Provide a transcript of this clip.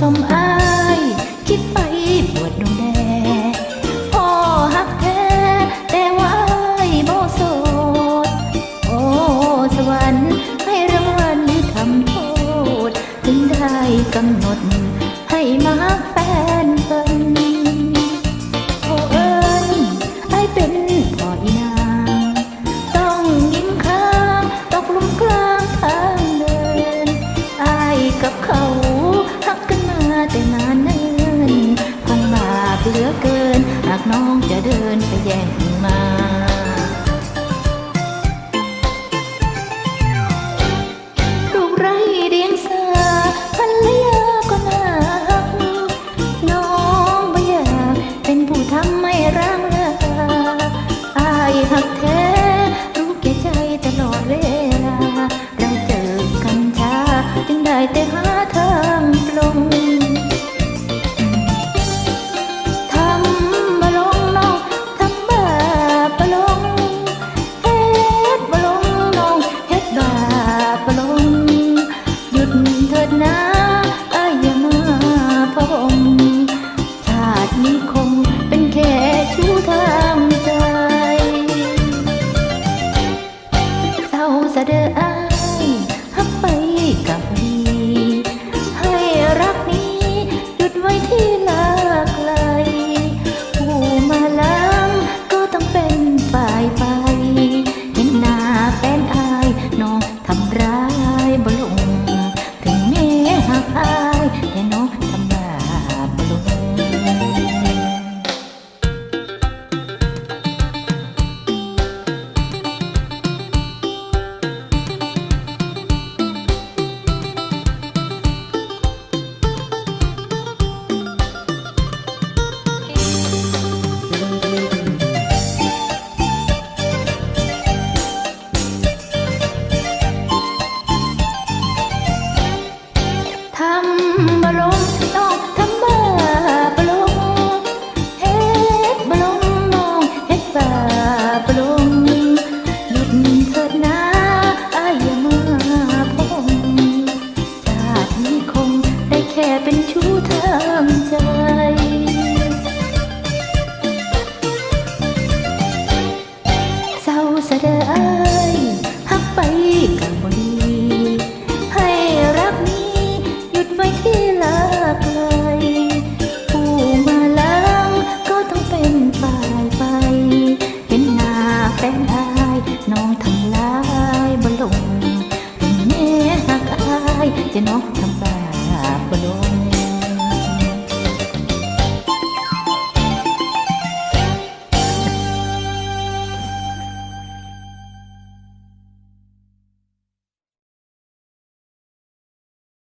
สมอาย คิดไปปวดดวงแดพ่อหักแท้แต่ว่าไอ้บ่โสด โอ้ สวรรค์ให้รางวัลทำโทษ ถึงได้กำหนด ให้มาแฟนเป็นโอเอิญไอ้เป็นพ่ออีนาต้องยิ้มข้างกลุมกลางทางเดินไอกับเขา นไปแย่งมา knows I do.